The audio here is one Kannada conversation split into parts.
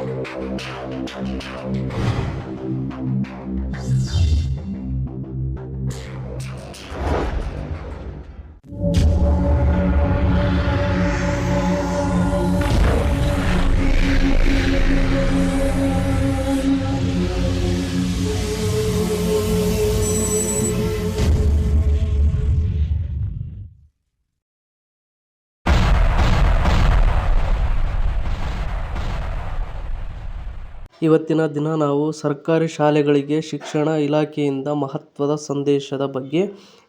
Thank you. ಇವತ್ತಿನ ದಿನ ನಾವು ಸರ್ಕಾರಿ ಶಾಲೆಗಳಿಗೆ ಶಿಕ್ಷಣ ಇಲಾಖೆಯಿಂದ ಮಹತ್ವದ ಸಂದೇಶದ ಬಗ್ಗೆ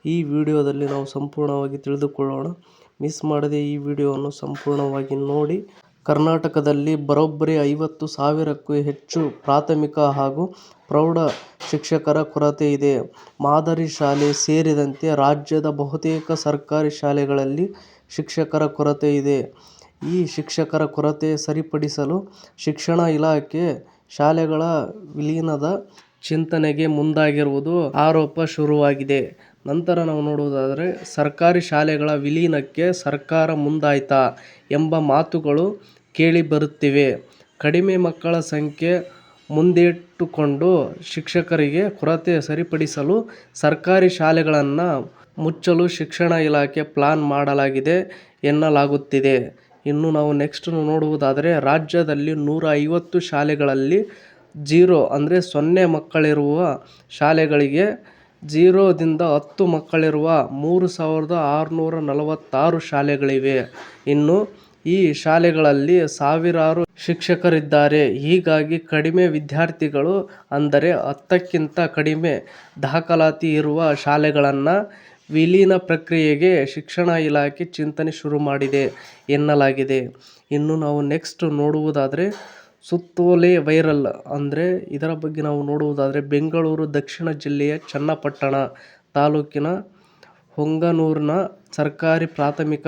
ಈ ವಿಡಿಯೋದಲ್ಲಿ ನಾವು ಸಂಪೂರ್ಣವಾಗಿ ತಿಳಿದುಕೊಳ್ಳೋಣ. ಮಿಸ್ ಮಾಡದೆ ಈ ವಿಡಿಯೋವನ್ನು ಸಂಪೂರ್ಣವಾಗಿ ನೋಡಿ. ಕರ್ನಾಟಕದಲ್ಲಿ ಬರೋಬ್ಬರಿ ಐವತ್ತು ಸಾವಿರಕ್ಕೂ ಹೆಚ್ಚು ಪ್ರಾಥಮಿಕ ಹಾಗೂ ಪ್ರೌಢ ಶಿಕ್ಷಕರ ಕೊರತೆ ಇದೆ. ಮಾದರಿ ಶಾಲೆ ಸೇರಿದಂತೆ ರಾಜ್ಯದ ಬಹುತೇಕ ಸರ್ಕಾರಿ ಶಾಲೆಗಳಲ್ಲಿ ಶಿಕ್ಷಕರ ಕೊರತೆ ಇದೆ. ಈ ಶಿಕ್ಷಕರ ಕೊರತೆ ಸರಿಪಡಿಸಲು ಶಿಕ್ಷಣ ಇಲಾಖೆ ಶಾಲೆಗಳ ವಿಲೀನದ ಚಿಂತನೆಗೆ ಮುಂದಾಗಿರುವುದು ಆರೋಪ ಶುರುವಾಗಿದೆ. ನಂತರ ನಾವು ನೋಡುವುದಾದರೆ, ಸರ್ಕಾರಿ ಶಾಲೆಗಳ ವಿಲೀನಕ್ಕೆ ಸರ್ಕಾರ ಮುಂದಾಯ್ತಾ ಎಂಬ ಮಾತುಗಳು ಕೇಳಿಬರುತ್ತಿವೆ. ಕಡಿಮೆ ಮಕ್ಕಳ ಸಂಖ್ಯೆ ಮುಂದಿಟ್ಟುಕೊಂಡು ಶಿಕ್ಷಕರಿಗೆ ಕೊರತೆ ಸರಿಪಡಿಸಲು ಸರ್ಕಾರಿ ಶಾಲೆಗಳನ್ನು ಮುಚ್ಚಲು ಶಿಕ್ಷಣ ಇಲಾಖೆ ಪ್ಲಾನ್ ಮಾಡಲಾಗಿದೆ ಎನ್ನಲಾಗುತ್ತಿದೆ. ಇನ್ನು ನಾವು ನೆಕ್ಸ್ಟ್ ನೋಡುವುದಾದರೆ ರಾಜ್ಯದಲ್ಲಿ ನೂರ ಐವತ್ತು ಶಾಲೆಗಳಲ್ಲಿ ಜೀರೋ ಅಂದರೆ ಸೊನ್ನೆ ಮಕ್ಕಳಿರುವ ಶಾಲೆಗಳಿಗೆ ಜೀರೋದಿಂದ ಹತ್ತು ಮಕ್ಕಳಿರುವ ಮೂರು ಸಾವಿರದ ಆರುನೂರ ನಲವತ್ತಾರು ಶಾಲೆಗಳಿವೆ. ಇನ್ನು ಈ ಶಾಲೆಗಳಲ್ಲಿ ಸಾವಿರಾರು ಶಿಕ್ಷಕರಿದ್ದಾರೆ. ಹೀಗಾಗಿ ಕಡಿಮೆ ವಿದ್ಯಾರ್ಥಿಗಳು ಅಂದರೆ ಹತ್ತಕ್ಕಿಂತ ಕಡಿಮೆ ದಾಖಲಾತಿ ಇರುವ ಶಾಲೆಗಳನ್ನು ವಿಲೀನ ಪ್ರಕ್ರಿಯೆಗೆ ಶಿಕ್ಷಣ ಇಲಾಖೆ ಚಿಂತನೆ ಶುರು ಮಾಡಿದೆ ಎನ್ನಲಾಗಿದೆ. ಇನ್ನು ನಾವು ನೆಕ್ಸ್ಟ್ ನೋಡುವುದಾದರೆ ಸುತ್ತೋಲೆ ವೈರಲ್ ಅಂದರೆ ಇದರ ಬಗ್ಗೆ ನಾವು ನೋಡುವುದಾದರೆ ಬೆಂಗಳೂರು ದಕ್ಷಿಣ ಜಿಲ್ಲೆಯ ಚನ್ನಪಟ್ಟಣ ತಾಲೂಕಿನ ಹೊಂಗನೂರಿನ ಸರ್ಕಾರಿ ಪ್ರಾಥಮಿಕ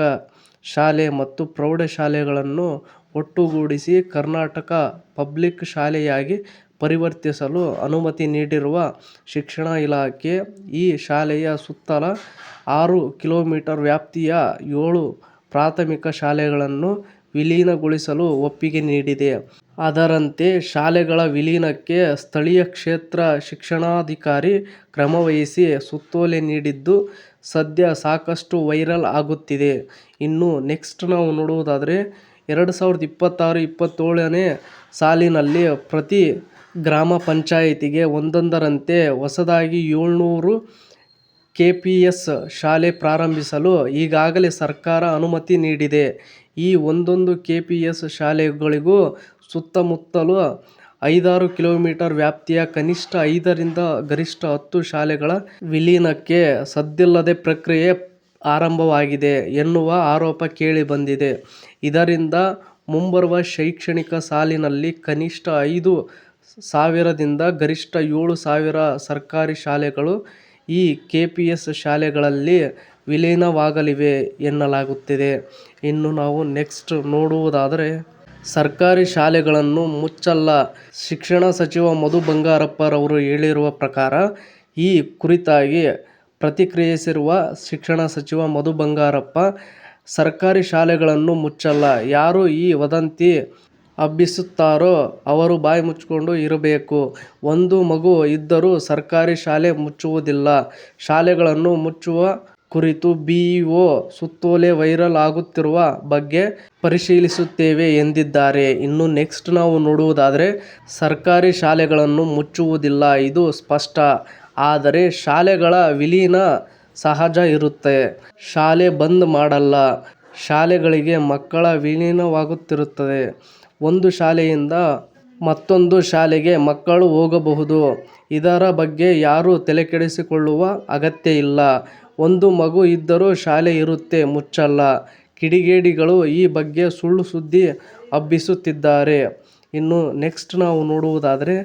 ಶಾಲೆ ಮತ್ತು ಪ್ರೌಢಶಾಲೆಗಳನ್ನು ಒಟ್ಟುಗೂಡಿಸಿ ಕರ್ನಾಟಕ ಪಬ್ಲಿಕ್ ಶಾಲೆಯಾಗಿ ಪರಿವರ್ತಿಸಲು ಅನುಮತಿ ನೀಡಿರುವ ಶಿಕ್ಷಣ ಇಲಾಖೆ ಈ ಶಾಲೆಯ ಸುತ್ತಲ ಆರು ಕಿಲೋಮೀಟರ್ ವ್ಯಾಪ್ತಿಯ ಏಳು ಪ್ರಾಥಮಿಕ ಶಾಲೆಗಳನ್ನು ವಿಲೀನಗೊಳಿಸಲು ಒಪ್ಪಿಗೆ ನೀಡಿದೆ. ಅದರಂತೆ ಶಾಲೆಗಳ ವಿಲೀನಕ್ಕೆ ಸ್ಥಳೀಯ ಕ್ಷೇತ್ರ ಶಿಕ್ಷಣಾಧಿಕಾರಿ ಕ್ರಮವಹಿಸಿ ಸುತ್ತೋಲೆ ನೀಡಿದ್ದು, ಸದ್ಯ ಸಾಕಷ್ಟು ವೈರಲ್ ಆಗುತ್ತಿದೆ. ಇನ್ನು ನೆಕ್ಸ್ಟ್ ನಾವು ನೋಡುವುದಾದರೆ, ಎರಡು ಸಾವಿರದ ಇಪ್ಪತ್ತಾರು, ಇಪ್ಪತ್ತೇಳನೇ ಸಾಲಿನಲ್ಲಿ ಪ್ರತಿ ಗ್ರಾಮ ಪಂಚಾಯಿತಿಗೆ ಒಂದೊಂದರಂತೆ ಹೊಸದಾಗಿ ಏಳ್ನೂರು ಕೆಪಿಎಸ್ ಶಾಲೆ ಪ್ರಾರಂಭಿಸಲು ಈಗಾಗಲೇ ಸರ್ಕಾರ ಅನುಮತಿ ನೀಡಿದೆ. ಈ ಒಂದೊಂದು ಕೆಪಿಎಸ್ ಶಾಲೆಗಳಿಗೂ ಸುತ್ತಮುತ್ತಲು ಐದಾರು ಕಿಲೋಮೀಟರ್ ವ್ಯಾಪ್ತಿಯ ಕನಿಷ್ಠ ಐದರಿಂದ ಗರಿಷ್ಠ ಹತ್ತು ಶಾಲೆಗಳ ವಿಲೀನಕ್ಕೆ ಸದ್ದಿಲ್ಲದೆ ಪ್ರಕ್ರಿಯೆ ಆರಂಭವಾಗಿದೆ ಎನ್ನುವ ಆರೋಪ ಕೇಳಿಬಂದಿದೆ. ಇದರಿಂದ ಮುಂಬರುವ ಶೈಕ್ಷಣಿಕ ಸಾಲಿನಲ್ಲಿ ಕನಿಷ್ಠ ಐದು ಸಾವಿರದಿಂದ ಗರಿಷ್ಠ ಏಳು ಸಾವಿರ ಸರ್ಕಾರಿ ಶಾಲೆಗಳು ಈ ಕೆ ಪಿ ಎಸ್ ಶಾಲೆಗಳಲ್ಲಿ ವಿಲೀನವಾಗಲಿವೆ ಎನ್ನಲಾಗುತ್ತಿದೆ. ಇನ್ನು ನಾವು ನೆಕ್ಸ್ಟ್ ನೋಡುವುದಾದರೆ, ಸರ್ಕಾರಿ ಶಾಲೆಗಳನ್ನು ಮುಚ್ಚಲ್ಲ. ಶಿಕ್ಷಣ ಸಚಿವ ಮಧು ಬಂಗಾರಪ್ಪರವರು ಹೇಳಿರುವ ಪ್ರಕಾರ, ಈ ಕುರಿತಾಗಿ ಪ್ರತಿಕ್ರಿಯಿಸಿರುವ ಶಿಕ್ಷಣ ಸಚಿವ ಮಧು ಬಂಗಾರಪ್ಪ, ಸರ್ಕಾರಿ ಶಾಲೆಗಳನ್ನು ಮುಚ್ಚಲ್ಲ. ಯಾರು ಈ ವದಂತಿ ಹಬ್ಬಿಸುತ್ತಾರೋ ಅವರು ಬಾಯಿ ಮುಚ್ಚಿಕೊಂಡು ಇರಬೇಕು. ಒಂದು ಮಗು ಇದ್ದರೂ ಸರ್ಕಾರಿ ಶಾಲೆ ಮುಚ್ಚುವುದಿಲ್ಲ. ಶಾಲೆಗಳನ್ನು ಮುಚ್ಚುವ ಕುರಿತು ಬಿಇಒ ಸುತ್ತೋಲೆ ವೈರಲ್ ಆಗುತ್ತಿರುವ ಬಗ್ಗೆ ಪರಿಶೀಲಿಸುತ್ತೇವೆ ಎಂದಿದ್ದಾರೆ. ಇನ್ನು ನೆಕ್ಸ್ಟ್ ನಾವು ನೋಡುವುದಾದರೆ ಸರ್ಕಾರಿ ಶಾಲೆಗಳನ್ನು ಮುಚ್ಚುವುದಿಲ್ಲ. ಇದು ಸ್ಪಷ್ಟ. ಆದರೆ ಶಾಲೆಗಳ ವಿಲೀನ ಸಹಜ ಇರುತ್ತೆ. ಶಾಲೆ ಬಂದ್ ಮಾಡಲ್ಲ. ಶಾಲೆಗಳಿಗೆ ಮಕ್ಕಳ ವಿಲೀನವಾಗುತ್ತಿರುತ್ತದೆ. ಒಂದು ಶಾಲೆಯಿಂದ ಮತ್ತೊಂದು ಶಾಲೆಗೆ ಮಕ್ಕಳು ಹೋಗಬಹುದು. ಇದರ ಬಗ್ಗೆ ಯಾರೂ ತಲೆಕೆಡಿಸಿಕೊಳ್ಳುವ ಅಗತ್ಯ ಇಲ್ಲ. ಒಂದು ಮಗು ಇದ್ದರೂ ಶಾಲೆ ಇರುತ್ತೆ, ಮುಚ್ಚಲ್ಲ. ಕಿಡಿಗೇಡಿಗಳು ಈ ಬಗ್ಗೆ ಸುಳ್ಳು ಸುದ್ದಿ ಹಬ್ಬಿಸುತ್ತಿದ್ದಾರೆ. ಇನ್ನು ನೆಕ್ಸ್ಟ್ ನಾವು ನೋಡುವುದಾದರೆ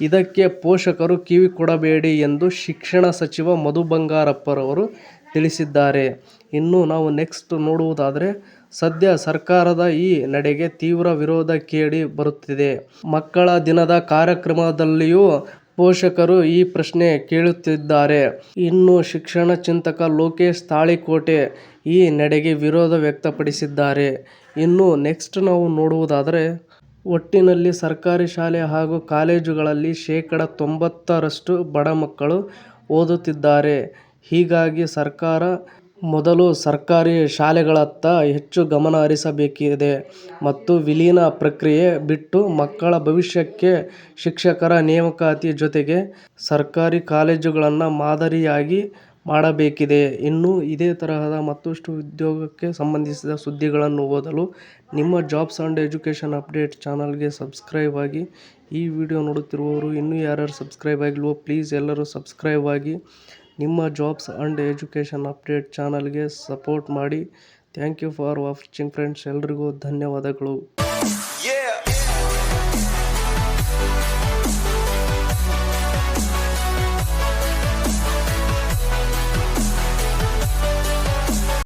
ಇದಕ್ಕೆ ಪೋಷಕರು ಕಿವಿ ಕೊಡಬೇಡಿ ಎಂದು ಶಿಕ್ಷಣ ಸಚಿವ ಮಧು ಬಂಗಾರಪ್ಪರವರು ತಿಳಿಸಿದ್ದಾರೆ. ಇನ್ನು ನಾವು ನೆಕ್ಸ್ಟ್ ನೋಡುವುದಾದರೆ, ಸದ್ಯ ಸರ್ಕಾರದ ಈ ನಡೆಗೆ ತೀವ್ರ ವಿರೋಧ ಕೇಳಿ ಬರುತ್ತಿದೆ. ಮಕ್ಕಳ ದಿನದ ಕಾರ್ಯಕ್ರಮದಲ್ಲಿಯೂ ಪೋಷಕರು ಈ ಪ್ರಶ್ನೆ ಕೇಳುತ್ತಿದ್ದಾರೆ. ಇನ್ನು ಶಿಕ್ಷಣ ಚಿಂತಕ ಲೋಕೇಶ್ ತಾಳಿಕೋಟೆ ಈ ನಡೆಗೆ ವಿರೋಧ ವ್ಯಕ್ತಪಡಿಸಿದ್ದಾರೆ. ಇನ್ನು ನೆಕ್ಸ್ಟ್ ನಾವು ನೋಡುವುದಾದರೆ ಒಟ್ಟಿನಲ್ಲಿ ಸರ್ಕಾರಿ ಶಾಲೆ ಹಾಗೂ ಕಾಲೇಜುಗಳಲ್ಲಿ ಶೇಕಡ ತೊಂಬತ್ತರಷ್ಟು ಬಡ ಮಕ್ಕಳು ಓದುತ್ತಿದ್ದಾರೆ. ಹೀಗಾಗಿ ಸರ್ಕಾರ ಮೊದಲು ಸರ್ಕಾರಿ ಶಾಲೆಗಳತ್ತ ಹೆಚ್ಚು ಗಮನ ಹರಿಸಬೇಕಿದೆ ಮತ್ತು ವಿಲೀನ ಪ್ರಕ್ರಿಯೆ ಬಿಟ್ಟು ಮಕ್ಕಳ ಭವಿಷ್ಯಕ್ಕೆ ಶಿಕ್ಷಕರ ನೇಮಕಾತಿ ಜೊತೆಗೆ ಸರ್ಕಾರಿ ಕಾಲೇಜುಗಳನ್ನು ಮಾದರಿಯಾಗಿ ಮಾಡಬೇಕಿದೆ. ಇನ್ನು ಇದೇ ತರಹದ ಮತ್ತಷ್ಟು ಉದ್ಯೋಗಕ್ಕೆ ಸಂಬಂಧಿಸಿದ ಸುದ್ದಿಗಳನ್ನು ಓದಲು ನಿಮ್ಮ ಜಾಬ್ಸ್ ಅಂಡ್ ಎಜುಕೇಷನ್ ಅಪ್ಡೇಟ್ ಚಾನಲ್ಗೆ ಸಬ್ಸ್ಕ್ರೈಬ್ ಆಗಿ. ಈ ವಿಡಿಯೋ ನೋಡುತ್ತಿರುವವರು ಇನ್ನೂ ಯಾರ್ಯಾರು ಸಬ್ಸ್ಕ್ರೈಬ್ ಆಗಿಲ್ವೋ ಪ್ಲೀಸ್ ಎಲ್ಲರೂ ಸಬ್ಸ್ಕ್ರೈಬ್ ಆಗಿ ನಿಮ್ಮ ಜಾಬ್ಸ್ ಅಂಡ್ ಎಜುಕೇಷನ್ ಅಪ್ಡೇಟ್ ಚಾನಲ್ಗೆ ಸಪೋರ್ಟ್ ಮಾಡಿ thank you for watching friends, ಎಲ್ರಿಗೂ ಧನ್ಯವಾದಗಳು.